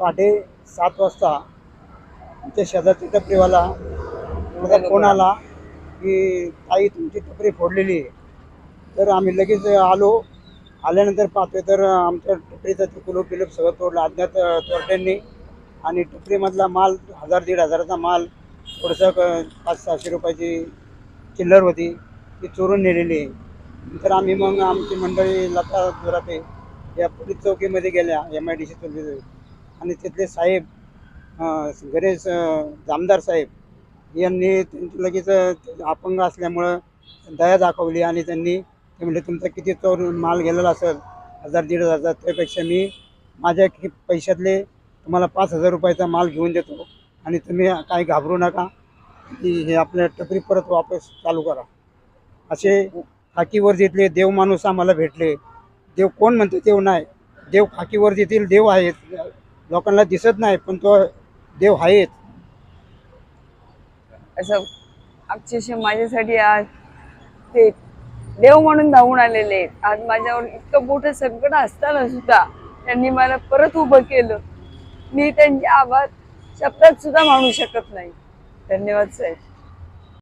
पहाटे सात वाजता आमच्या शेजारच्या टपरीवाला माझा फोन आला की ताई तुमची टपरी फोडलेली आहे. तर आम्ही लगेच आलो. आल्यानंतर पाहतोय तर आमच्या टपरीचं ते कुलूप बिलूप सगळं तोडलं. अज्ञात चोरट्यांनी आणि टपरीमधला माल हजार दीड हजाराचा माल थोडंसं पाच सहाशे रुपयाची चिल्लर होती. ती चोरून नेलेली आहे. नंतर आम्ही मग आमची मंडळी लता जोराते या पोलीस चौकीमध्ये गेल्या एम आय डी सी चौकी आणि तिथले साहेब गणेश जामदार साहेब यांनी लगेच अपंग असल्यामुळं दया दाखवली आणि त्यांनी ते म्हणजे तुमचा किती चोर माल गेलेला असेल हजार दीड हजार त्यापेक्षा मी माझ्या कि पैशातले तुम्हाला पाच हजार रुपयाचा माल घेऊन देतो आणि तुम्ही काही घाबरू नका की हे आपल्या टपरी परत वापस चालू करा. असे खाकीवर जिथले देव माणूस आम्हाला भेटले. देव कोण म्हणतो देव नाही. देव खाकीवर जिथील देव आहेत लोकांना दिसत नाही पण तो देव आहेत. असं अक्षरशः माझ्यासाठी आज ते देव म्हणून धावून आलेले आहेत. आज माझ्यावर इतकं मोठं संकट असताना सुद्धा त्यांनी मला परत उभं केलं. मी त्यांचे आभार शब्दात सुद्धा मानू शकत नाही. धन्यवाद साहेब.